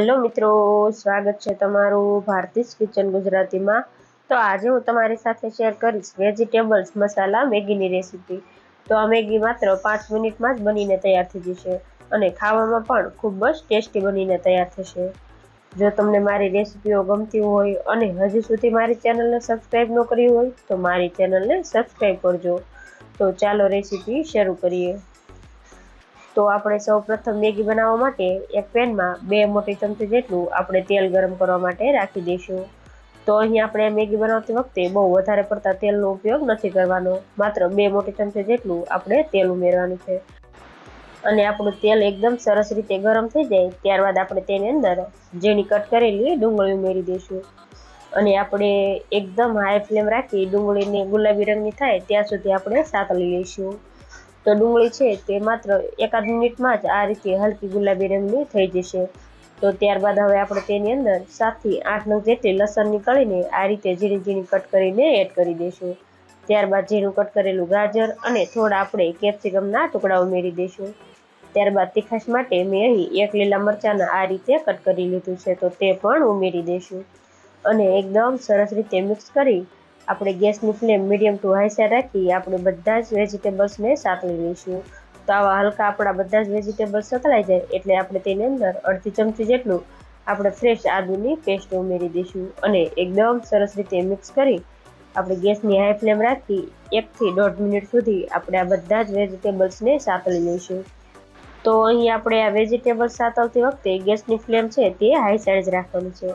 હાલો મિત્રો, સ્વાગત છે તમારું ભારતીસ કિચન ગુજરાતીમાં. તો આજે હું તમારી સાથે શેર કરીશ વેજીટેબલ્સ મસાલા મેગીની રેસીપી તો આ મેગી માત્ર પાંચ મિનિટમાં જ બનીને તૈયાર થઈ જશે અને ખાવામાં પણ ખૂબ જ ટેસ્ટી બનીને તૈયાર થશે. જો તમને મારી રેસીપીઓ ગમતી હોય અને હજી સુધી મારી ચેનલને સબસ્ક્રાઈબ ન કરી હોય, તો મારી ચેનલને સબસ્ક્રાઈબ કરજો. તો ચાલો રેસીપી શરૂ કરીએ. તો આપણે સૌ પ્રથમ મેગી બનાવવા માટે એક પેનમાં બે મોટી ચમચી જેટલું આપણે તેલ ગરમ કરવા માટે રાખી દઈશું. તો અહીં આપણે મેગી બનાવતી વખતે બહુ વધારે પડતા તેલનો ઉપયોગ નથી કરવાનો, માત્ર બે મોટી ચમચી જેટલું આપણે તેલ ઉમેરવાનું છે. અને આપણું તેલ એકદમ સરસ રીતે ગરમ થઈ જાય, ત્યારબાદ આપણે તેની અંદર ઝીણી કટ કરેલી ડુંગળી ઉમેરી દઈશું. અને આપણે એકદમ હાઈ ફ્લેમ રાખી ડુંગળીને ગુલાબી રંગની થાય ત્યાં સુધી આપણે સાતળી લઈશું. તો ડુંગળી છે તે માત્ર એકાદ મિનિટમાં જ આ રીતે હલકી ગુલાબી રંગની થઈ જશે. તો ત્યારબાદ હવે આપણે તેની અંદર સાતથી આઠ નંગ જેટલી લસણની કળીને આ રીતે ઝીણી ઝીણી કટ કરીને એડ કરી દઈશું. ત્યારબાદ ઝીણું કટ કરેલું ગાજર અને થોડા આપણે કેપ્સિકમના ટુકડા ઉમેરી દઈશું. ત્યારબાદ તીખાશ માટે મેં અહીં એક લીલા મરચાંના આ રીતે કટ કરી લીધું છે, તો તે પણ ઉમેરી દઈશું. અને એકદમ સરસ રીતે મિક્સ કરી આપણે ગેસની flame medium to high side રાખી આપણે બધા જ વેજીટેબલ્સને સાતળી લઈશું. તો આવા હલકા આપણા બધા જ વેજીટેબલ્સ સતળાઈ જાય એટલે આપણે તેની અંદર અડધી ચમચી જેટલું આપણે ફ્રેશ આદુની પેસ્ટ ઉમેરી દઈશું અને એકદમ સરસ રીતે મિક્સ કરી આપણે ગેસની હાઈ ફ્લેમ રાખી એકથી દોઢ મિનિટ સુધી આપણે આ બધા જ વેજીટેબલ્સને સાતળી લઈશું. તો અહીં આપણે આ વેજીટેબલ્સ સાતવતી વખતે ગેસની ફ્લેમ છે તે હાઈ સાઈડ જ રાખવાની છે.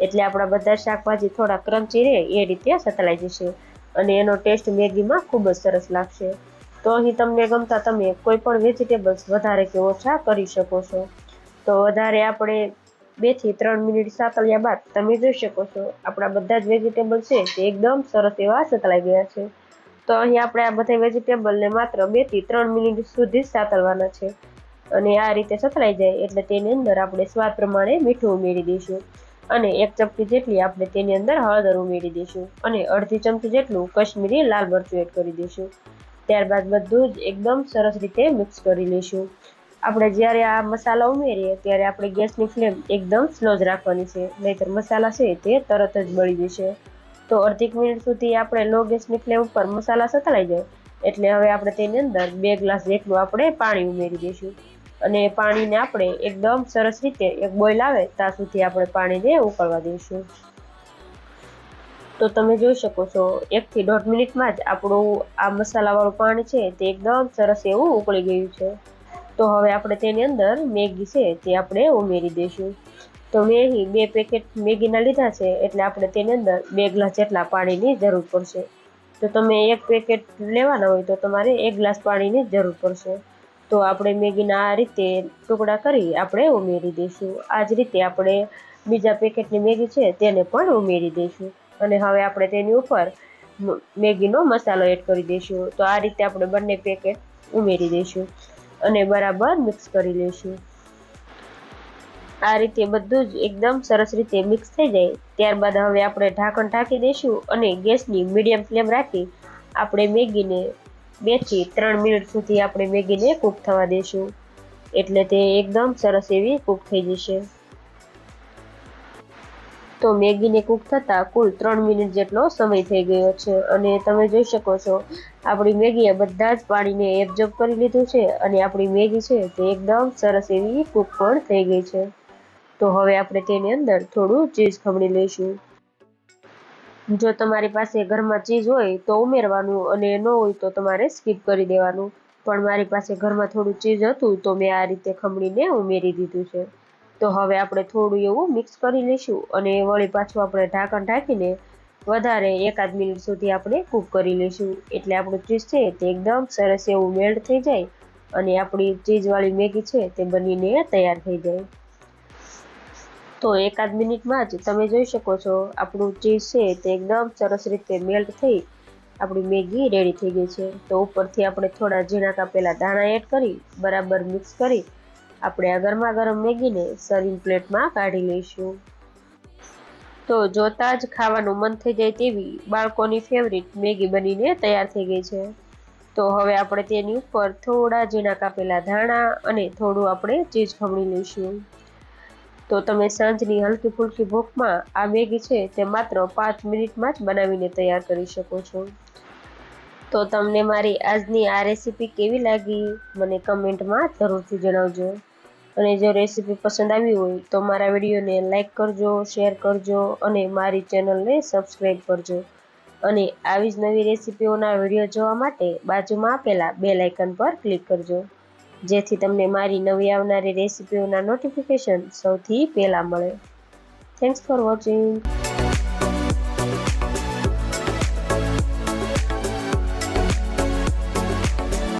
એટલે આપણા બધા શાકભાજી થોડા ક્રંચી રહે એ રીતે સતલાઈ જશે. અને એનો ટેસ્ટ મેગીમાં ખૂબ જ સરસ લાગશે. તો અહીં તમને ગમતા તમે કોઈ પણ વેજીટેબલ્સ વધારે કે ઓછા કરી શકો છો. તો વધારે આપણે બેથી ત્રણ મિનિટ સાતળ્યા બાદ તમે જોઈ શકો છો, આપણા બધા જ વેજીટેબલ છે તે એકદમ સરસ એવા સતલાઈ ગયા છે. તો અહીં આપણે આ બધા વેજીટેબલને માત્ર બેથી ત્રણ મિનિટ સુધી સાતળવાના છે. અને આ રીતે સતલાઈ જાય એટલે તેની અંદર આપણે સ્વાદ પ્રમાણે મીઠું ઉમેરી દઈશું. અને એક ચમચી જેટલી આપણે તેની અંદર હળદર ઉમેરી દઈશું અને અડધી ચમચી જેટલું કશ્મીરી લાલ મરચું એડ કરી દઈશું. ત્યારબાદ બધું જ એકદમ સરસ રીતે મિક્સ કરી લઈશું. આપણે જ્યારે આ મસાલા ઉમેરીએ ત્યારે આપણે ગેસની ફ્લેમ એકદમ સ્લો જ રાખવાની છે, નહીતર મસાલા છે તે તરત જ બળી જશે. તો અડધી મિનિટ સુધી આપણે લો ગેસની ફ્લેમ ઉપર મસાલા સતળાઈ જાય, એટલે હવે આપણે તેની અંદર બે ગ્લાસ જેટલું આપણે પાણી ઉમેરી દઈશું. અને પાણીને આપણે એકદમ સરસ રીતે એક બોઇલ આવે, ત્યાં સુધી આપણે પાણીને ઉકળવા દઈશું. તો તમે જોઈ શકો છો, એકથી દોઢ મિનિટમાં જ આપણું આ મસાલાવાળું પાણી છે તે એકદમ સરસ એવું ઉકળી ગયું છે. તો હવે આપણે તેની અંદર મેગી છે તે આપણે ઉમેરી દઈશું. તો મેં અહીં બે પેકેટ મેગીના લીધા છે, એટલે આપણે તેની અંદર બે ગ્લાસ જેટલા પાણીની જરૂર પડશે. તો તમે એક પેકેટ લેવાના હોય તો તમારે એક ગ્લાસ પાણીની જરૂર પડશે. તો આપણે મેગીના આ રીતે ટુકડા કરી આપણે ઉમેરી દઈશું. આ જ રીતે આપણે બીજા પેકેટની મેગી છે તેને પણ ઉમેરી દઈશું. અને હવે આપણે તેની ઉપર મેગીનો મસાલો એડ કરી દઈશું. તો આ રીતે આપણે બંને પેકેટ ઉમેરી દઈશું અને બરાબર મિક્સ કરી લઈશું. આ રીતે બધું જ એકદમ સરસ રીતે મિક્સ થઈ જાય. ત્યારબાદ હવે આપણે ઢાંકણ ઢાંકી દઈશું અને ગેસની મીડિયમ ફ્લેમ રાખી આપણે મેગીને બેથી ત્રણ મિનિટ સુધી આપણે મેગીને કૂક થવા દઈશું એટલે તે એકદમ સરસ એવી કૂક થઈ જશે. તો મેગીને કૂક થતાં કુલ ત્રણ મિનિટ જેટલો સમય થઈ ગયો છે. અને તમે જોઈ શકો છો, આપણી મેગીએ બધા જ પાણીને એબ્ઝોર્બ કરી લીધું છે અને આપણી મેગી છે તે એકદમ સરસ એવી કૂક પણ થઈ ગઈ છે. તો હવે આપણે તેની અંદર થોડું ચીઝ ખમણી લઈશું. જો તમારી પાસે ઘરમાં ચીજ હોય તો ઉમેરવાનું અને ન હોય તો તમારે સ્કીપ કરી દેવાનું. પણ મારી પાસે ઘરમાં થોડું ચીજ હતું તો મેં આ રીતે ખમણીને ઉમેરી દીધું છે. તો હવે આપણે થોડું એવું મિક્સ કરી લઈશું અને વળી પાછું આપણે ઢાંકણ ઢાંકીને વધારે એકાદ મિનિટ સુધી આપણે કૂક કરી લઈશું. એટલે આપણું ચીઝ છે તે એકદમ સરસ એવું મેલ્ટ થઈ જાય અને આપણી ચીઝવાળી મેગી છે તે બનીને તૈયાર થઈ જાય. તો એકાદ મિનિટમાં જ તમે જોઈ શકો છો. આપણું ચીઝ છે તે એકદમ સરસ રીતે મેલ્ટ થઈ આપણી મેગી રેડી થઈ ગઈ છે. તો ઉપરથી આપણે થોડા ઝીણા કાપેલા ધાણા એડ કરી, બરાબર મિક્સ કરી આપણે આ ગરમા ગરમ મેગીને સર્વિંગ પ્લેટમાં કાઢી લઈશું. તો જોતા જ ખાવાનું મન થઈ જાય તેવી બાળકોની ફેવરિટ મેગી બનીને તૈયાર થઈ ગઈ છે. તો હવે આપણે તેની ઉપર થોડા ઝીણા કાપેલા ધાણા અને થોડું આપણે ચીઝ ખમણી લઈશું. તો તમે સાંજની હલકી ફુલકી ભૂખમાં આ મેગી છે તે માત્ર પાંચ મિનિટમાં જ બનાવીને તૈયાર કરી શકો છો. તો તમને મારી આજની આ રેસીપી કેવી લાગી? મને કમેન્ટમાં જરૂરથી જણાવજો. અને જો રેસીપી પસંદ આવી હોય તો મારા વિડીયોને લાઇક કરજો, શેર કરજો અને મારી ચેનલને સબસ્ક્રાઈબ કરજો. અને આવી જ નવી રેસીપીઓના વીડિયો જોવા માટે બાજુમાં આપેલા બે લાઇકન પર ક્લિક કરજો. જેથી તમને મારી નવી આવનારી રેસીપીઓના નોટિફિકેશન સૌથી પહેલાં મળે. Thanks for watching